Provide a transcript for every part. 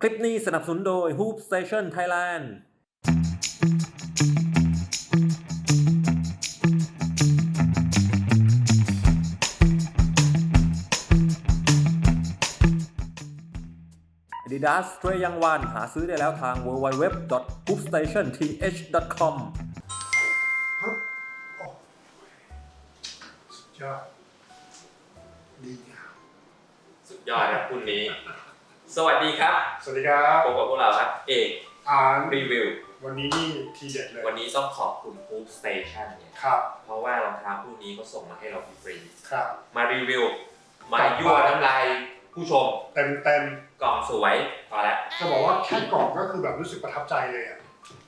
คลิปนี้สนับสนุนโดย Hoop Station Thailand Adidas Stray Young One หาซื้อได้แล้วทาง www.hoopstationth.com ฮึบโอ้สุดยอดดีงามสุดยอดครับคุณนี้ สวัสดีครับสวัสดีครับพบกับพวกเราครับ เอกอ่านรีวิว วันนี้นี่ทีเด็ดเลย วันนี้ต้องขอบคุณ Hoop Station เนี่ยครับ เพราะว่ารองเท้าคู่นี้เขาส่งมาให้เราฟรีครับๆมารีวิว มายั่วน้ำลายผู้ชม เต็มเต็มกล่องสวยพอแล้วจะบอกว่าแค่กล่องก็คือแบบรู้สึกประทับใจเลยอะ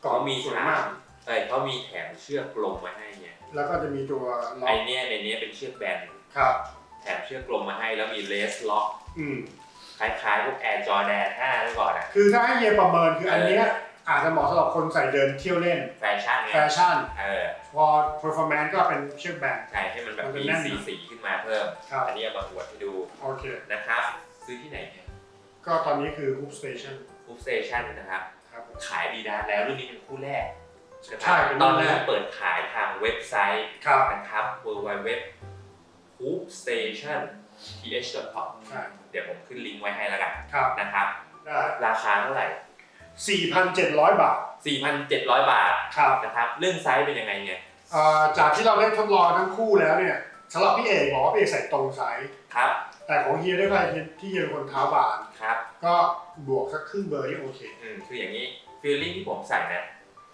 กล่องเขามีสวยถามากเอ้ยเขามีแถมเชือกกลมมาให้เนี่ยแล้วก็จะมีตัวล็อไอกเนี้ยในเนี้ยเป็นเชือกแบนครับ แถมเชือกกลมมาให้แล้วมีเลสล็อก อืม คล้ายๆพวก Air Jordan 5เมื่อก่อนอะคือถ้าให้เยประเมินคืออันเนี้ยอาจจะเหมาะสำหรับคนใส่เดินเที่ยวเล่นแฟชั่นไงแฟชั่น เออพอ performance ก็เป็นเชือกแบน ใช่ให้มันแบบมันจะมีแน่นสีสีๆขึ้นมาเพิ่ม ครับ อันนี้เอามาอวดให้ดูโอเค นะครับ ซื้อที่ไหนเนี่ยก็ตอนนี้คือ Hoop Station Hoop Station นะครับ ครับผม ขายดีนะแล้วรุ่นนี้เป็นคู่แรกนะคใช่รับเป็นตรุ่อนนแรนี้กเปิดขายทางเว็บไซต์ครับ นะครับ www hoopstation th.com ใช่เดี๋ยวผมขึ้นลิงก์ไว้ให้แล้วกันครับนะครับ ได้ราคาเท่าไหร่ 4,700 บาท4,700 บาทครับนะครับ เรื่องไซส์เป็นยังไงเนี่ยเอ่อจากที่เราได้ทดลองทั้งคู่แล้วเนี่ยสำหรับพี่เอกบอกว่าพี่เอกใส่ตรงไซส์ครับแต่ของเฮียด้วยกันที่เฮียเป็นคนเท้าบาน ครับ ก็บวกสักครึ่งเบอร์นี่โอเคอืมคืออย่างนี้ฟีลลิ่งที่ผมใส่นะ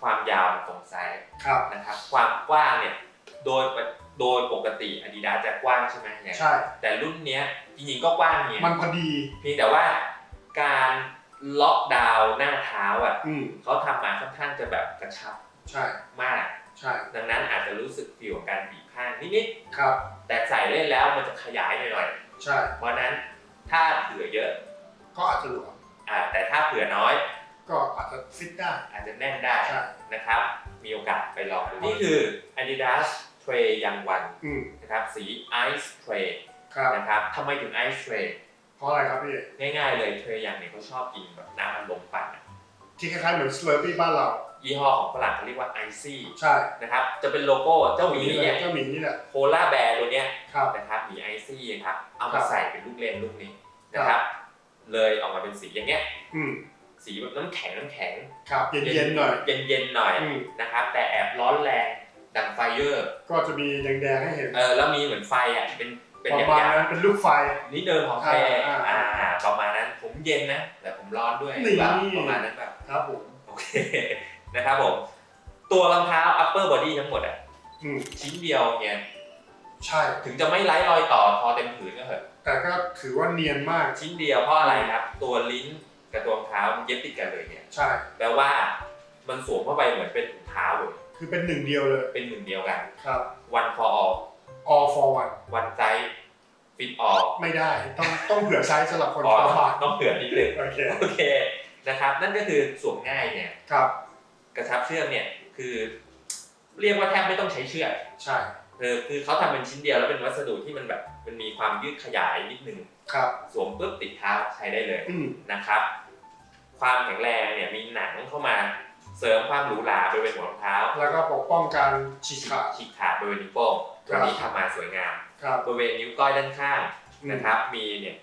ความยาวมันตรงไซส์ครับนะครับ ความกว้างเนี่ยโดย โดยปกติ Adidas จะกว้างใช่ไหมเนี่ยใช่ แต่รุ่นเนี้ยจริงๆก็กว้างเนี่ยมันพอดีเพียงแต่ว่าการล็อกดาวน์หน้าเท้าอะอืมเขาทำมาค่อนข้างจะแบบกระชับใช่ มาก ใช่ ดังนั้นอาจจะรู้สึกฟีลของการบีบข้างนิดครับ ๆแต่ใส่เล่นแล้วมันจะขยายหน่อยใช่ ๆเพราะฉะนั้นถ้าเผื่อเยอะก็อาจจะหลวมอ่าแต่ถ้าเผื่อน้อยก็อาจจะฟิตได้ อาจจะแน่นได้ใช่ นะครับ มีโอกาสไปลองดูนี่คือ Adidas Tray ยังวันอืมนะครับ สี Ice Tray ครับนะครับทำไมถึง Ice Tray เพราะอะไรครับพี่เอกง่ายๆเลยเทรยังเนี่ยเขาชอบกินแบบน้ำอัดลมปั่นอะที่คล้ายๆเหมือนสเลอร์ปี้บ้านเรา ยี่ห้อของฝรั่งเขาเรียกว่า Icy ใช่นะครับ จะเป็นโลโก้เจ้าหมีนี่แหเนี่ละยเจ้าหมีนี่แหละโพล่าแบร์ตัวเนี้ยครับ นะครับหมีไอซี่ครับเอาครัมาบ ใส่เป็นลูกเล่นลูกนี้นะครับ เลยออกมาเป็นสีอย่างเงี้ย อืมสีแบบน้ำแข็งน้ำแข็งครับเย็นๆหน่อย เย็นเย็นๆหน่อยอืมนะครับ แต่แอบร้อนแรง ดังไฟเยอร์ก็จะมีแดงๆให้เห็นเออแล้วมีเหมือนไฟอะเป็นเป็นปอระย่างมาณเงี้ยนั้นเป็นลูกไฟนี่เดินของแท้อ่าอ่าอ่าประมาณนั้นผมเย็นนะ แต่ผมร้อนด้วยนี่ แบบประมาณนั้นแบบ ครับผมโอเค นะครับผม ตัวรองเท้า upper body ทั้งหมดอะ อืมชิ้นเดียวเนี่ยใช่ ถึงจะไม่ไร้รอยต่อพอเต็มผืนก็เถอะแต่ก็ถือว่าเนียนมากชิ้นเดียวเพราะอะไรครับ ตัวลิ้นกับตัวรองเท้ามันเย็บติดกันเลยเนี่ย ใช่ แปลว่ามันสวมเข้าไปเหมือนเป็นถุงเท้าเลย คือเป็นหนึ่งเดียวเลย เป็นหนึ่งเดียวกัน ครับ one for all all for one one size fit all ไม่ได้ ต้องต้องเผื่อไซส์สำหรับคนอ๋อเท้าบานต้องเผื่อนิดนึงโอเค โอเคนะครับ นั่นก็คือสวมง่ายเนี่ย ครับ กระชับเชือกเนี่ยคือ เรียกว่าแทบไม่ต้องใช้เชือกใช่คือคือเขาทำเป็นชิ้นเดียวแล้วเป็นวัสดุที่มันแบบมันมีความยืดขยายนิดนึง ครับ สวมปุ๊บติดเท้าใช้ได้เลยอืมนะครับ ความแข็งแรงเนี่ยมีหนังเข้ามา เสริมความหรูหราบริเวณหัวรองเท้าแล้วก็ปกป้องการฉีกขาด ฉีกขาดบริเวณนิ้วโป้งคตัรัวบ นี้ทำมาสวยงาม ครับบริเวณนิ้วก้อยด้านข้างอืมนะครับ มีเนี่ย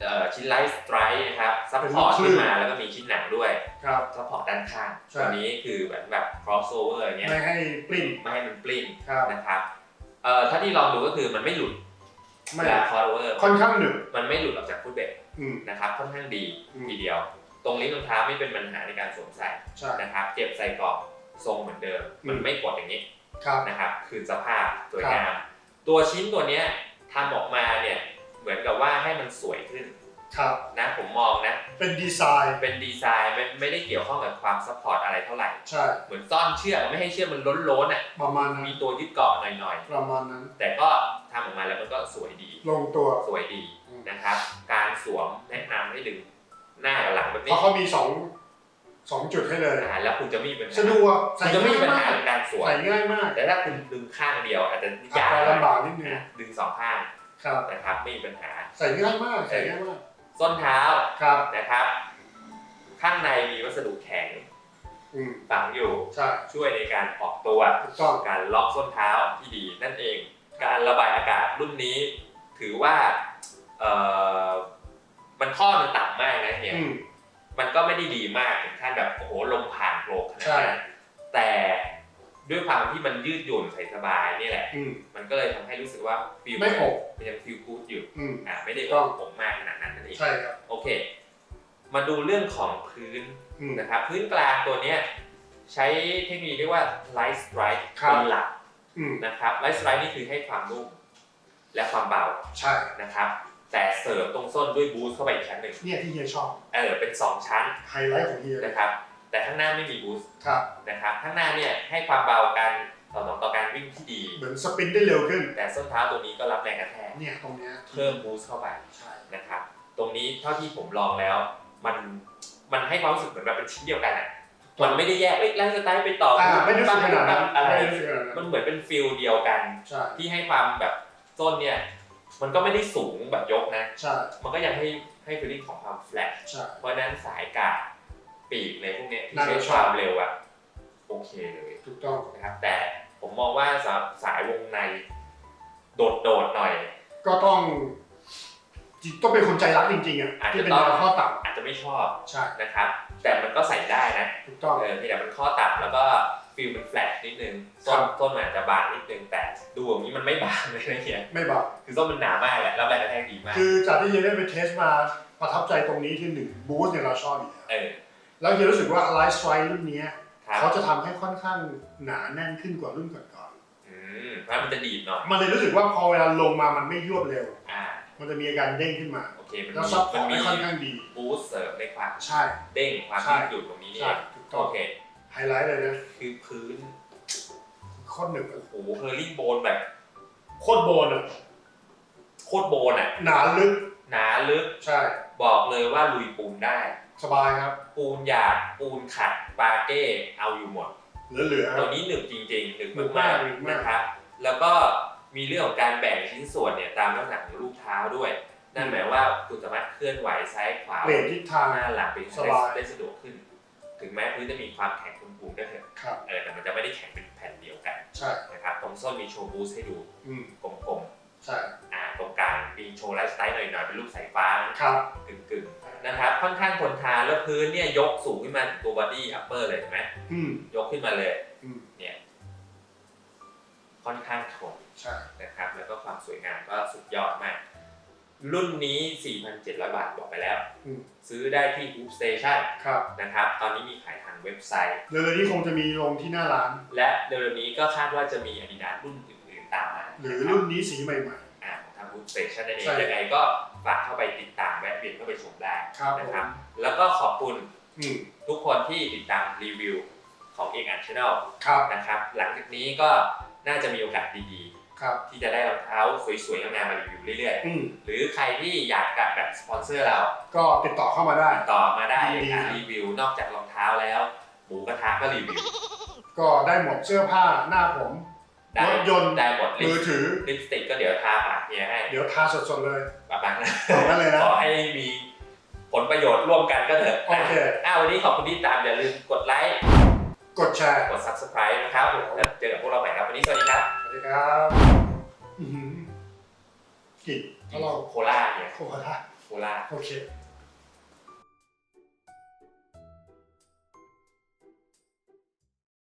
เอ่อชิ้นไลท์สไตร์นะครับซัพเป็นพอร์ตคลื่นขึ้นมาแล้วก็มีชิ้นหนังด้วยครับ ซัพพอร์ตด้านข้างใช่ ตัวนี้คือเหมือนแบบ crossover อย่างเงี้ยไม่ให้ปลิ้นไม่ให้มันปลิ้นครับ นะครับเอ่อถ้าที่ลองดูก็คือมันไม่หลุดไม่เวลา crossover ค่อนข้างหนึบมันไม่หลุดออกจากฟุตเบรกอืม นะครับค่อนข้างดีอืม ทีเดียว ตรงลิ้นรองเท้าไม่เป็นปัญหาในการสวมใส่ใช่ นะครับเก็บใส่กรอบทรงเหมือนเดิม มันอืมไม่กดอย่างนี้ครับ นะครับ คืนสภาพสวยงามตัวชิ้นตัวเนี้ยทำออกมาเนี่ยเหมือนกับว่าให้มันสวยขึ้นครับ นะผมมองนะ เป็นดีไซน์ เป็นดีไซน์ไม่ไม่ได้เกี่ยวข้องกับความซัพพอร์ตอะไรเท่าไหร่ ใช่ เหมือนซ่อนเชือกไม่ให้เชือกมันล้นล้นๆอะประมาณนั้น มีตัวยึดเกาะหน่อยประมาณนั้น ๆ แต่ก็ทำออกมาแล้วมันก็สวยดี ลงตัว สวยดีอืมนะครับ การสวมแนะนำให้ดึง หน้ากับหลังแบบเพนี้ราะเขามีสองสองจุดให้เลย อ่าแล้วคุณจะไม่มีปัญหาสะดวกคุใส่ณจะไม่ง่ามียปัญมาหากในการสวมใส่ง่ายมากแต่ถ้าคุณดึงข้างเดียว อาจจะอายากจหน่อยจะลำบากนิดนึงนะดึงสองข้างครับ นะครับไม่มีปัญหา ใส่ง่ายมากใส่ง่ายมากส้นเท้าครับ นะครับสดุแข็งอืมฝังอยู่ ใช่ช่วยในการออกตัว ถูกต้องการล็อกส้นเท้าที่ดีนั่นเอง การระบายอากาศรุ่นนี้ถือว่าเอ่อ มันข้อมันต่ำมากนะเนี่ย อืม มันก็ไม่ได้ดีมากถึงขั้นแบบโอ้โหลมผ่านโกรกขนาดใช่นั้นแต่ด้วยความที่มันยืดหยุ่นใส่สบายนี่แหละ อืม มันก็เลยทำให้รู้สึกว่าฟิลไม่อบมันยังฟิลกูดอยู่อืม อ่าไม่ได้ต้อองบผมมากขนาดนั้นนั่นเองใช่ครับ โอเค มาดูเรื่องของพื้นอืม นะครับ พื้นกลางตัวเนี้ยใช้เทคโนโลยีเรียกว่า light strike ครับ เป็นหลักอืม นะครับ light strike นี่คือให้ความนุ่มและความเบาใช่ นะครับ แต่เสริมตรงส้นด้วยบูสต์เข้าไปอีกชั้นหนึ่งเนี่ยที่เฮียชอบเออเป็นสองชั้นไฮไลท์ของเฮียเลยนะครับ แต่ข้างหน้าไม่มีบูสต์ครับ นะครับข้างหน้าเนี่ยให้ความเบาการต่อต่อการวิ่งที่ดี เหมือนสปินได้เร็วขึ้น แต่ส้นเท้าตัวนี้ก็รับแรงกระแทกเนี่ยตรงเนี้ยเพิ่มบูสต์เข้าไปใช่นะครับ ตรงนี้เท่าที่ผมลองแล้ว มันมันให้ความรู้สึกเหมือนแบบเป็นชิ้นเดียวกันอะมันไม่ได้แยกเอ้ยไลฟ์สไตล์ไปต่ออ่าไม่ได้รู้สึกขนาดนั้นอะไรไม่ได้รู้สึกขนาดนั้นมันเหมือนเป็นฟิลเดียวกัน ใช่ที่ให้ความแบบส้นเนี่ย มันก็ไม่ได้สูงแบบยกนะ ใช่ มันก็ยังให้ให้ฟีลลิ่งของความแฟลตใช่ เพราะฉะนั้นสายกาดปีกเลยพวกเนี้ยที่น่าใช้จะคชอบวามเร็วอะโอเคเลยถูกต้องนะครับ แต่ผมมองว่าสำหรับสายวงใน โดดโดดๆหน่อย ก็ต้องจิต้องเป็นคนใจรักจริงๆอะอาจจะที่เป็นต้องแนวข้อต่อาจจะไม่ชอบำใช่นะครับ แต่มันก็ใส่ได้นะถูกต้องเออที่แต่มันข้อต่ำแล้วก็ฟิลมันแฟลต นิดนึงส้นครับส้นมันอาจจะบางนิดนึงแต่ดูอย่างนี้มันไม่บางเลยนะเนี่ยไม่บาปคือส้นมันหนามากแหละแล้วแรงกระแทกดีมาก คือจากที่เฮียได้ไปเทสมาประทับใจตรงนี้ที่หนึ่งบูสเนี่ยเราชอบอยู่แล้วเออแล้วเฮียรู้สึกว่าไลฟ์สไตล์รุ่นเนี้ยครับเขาจะทำให้ค่อนข้างหนาแน่นขึ้นกว่ารุ่นก่อนอืมเพราะมันจะดีดหน่อยๆมันเลยรู้สึกว่าพอเวลาลงมามันไม่ยวบเร็วอ่ามันจะมีอาการเด้งขึ้นมาโอเคมันแล้วมีซับพอมัร์ตนมีได้ค่อนข้างดีบูสต์เสริมในความใช่เด้งความใช่ยืดหยุ่นตรงนี้นี่ใช่เองถูกต้อโองเคไฮไลท์เลยนะคือพื้น โคตรหนึบอะโอ้โหเฮอร์ลิ่งโบนแบบโคตรโบนอะโคตรโบนอะ หนาลึกหนาลึกใช่ บอกเลยว่าลุยปูนได้ สบายครับ ปูนหยาบปูนขัดปาเก้เอาอยู่หมด เหลือๆคตัรัวบ นี้หนึบจริงๆหนึบหนึบมากมากหนึบๆมาก นะครับ แล้วก็มีเรื่องของการแบ่งชิ้นส่วนเนี่ยตามลักษณะของรูปเท้าด้วย นั่นหมายว่าคุณสามารถเคลื่อนไหวซ้ายขวาเปลี่ยนทิศทาง หน้าหลังไปสบาย ได้สะดวกขึ้น ถึงแม้พื้นจะมีความแข็ง ปูนๆก็เถอะครับเออแต่มันจะไม่ได้แข็งเป็นแผ่นเดียวกันใช่นะครับตรงส้นมีโชว์บูสต์ให้ดูอืมกลมใช่ๆอ่าตรงกลางมีโชว์ไลฟ์สไตล์หน่อยๆเป็นรูปสายฟ้าครับกึ่งๆนะครับค่อนข้างทนทานแล้วพื้นเนี่ยยกสูงขึ้นมาถึงตัวบอดี้อัปเปอร์เลยเห็นไหมอืมยกขึ้นมาเลย อืมเนี่ยค่อนข้างทนใช่นะครับแล้วก็ความสวยงามก็สุดยอดมาก รุ่นนี้ 4,700 บาทบอกไปแล้ว อืม ซื้อได้ที่ Hoop Station ครับนะครับ ตอนนี้มีขายทางเว็บไซต์ เร็วๆนี้คงจะมีลงที่หน้าร้าน และเร็วๆนี้ก็คาดว่าจะมี Adidas รุ่นอื่นๆตามมาหรือรุ่นนี้สีใหม่ อ่าของทาง Hoop Station นั่นเองใช่ ยังไงก็ฝากเข้าไปติดตามแวะเวียนเข้าไปชมได้ๆ ครับผนะครับมแล้วก็ขอบคุณอืมทุกคนที่ติดตามรีวิวของเอกอันชแนลครับ นะครับหลังจากนี้ก็น่าจะมีโอกาสดี ครับๆที่จะได้รองเท้าสวยๆงามๆมารีวิวเรื่อยอืมๆ หรือใครที่อยากกับแบบสปอนเซอร์เราก็ติดต่อเข้ามาได้ ติดต่อมาได้ดีในการรีวิวนอกจากรองเท้าแล้วหมูกระทะก็รีวิวก็ได้หมดเสื้อผ้าหน้าผม ได้รถยนต์ ได้หมดลิมืปอถือ ลิปสติกก็เดี๋ยวทาปากเฮียให้เดี๋ยวทาสดๆเลยปากปากนะเอางั้นเลยนะ ขอให้มีผลประโยชน์ร่วมกันก็เถอะโอเคอะวันนี้ขอบคุณที่ตามอย่าลืมกดไลค์ กดแชร์ กด subscribe นะครับแล้วเจอกับพวกเราใหม่ครับ วันนี้สวัสดีครับสวัส ดีครับอื้อหือกลิ่นถ้าเราโคล่าเนี่ยโคราชโคล่าโอเคอ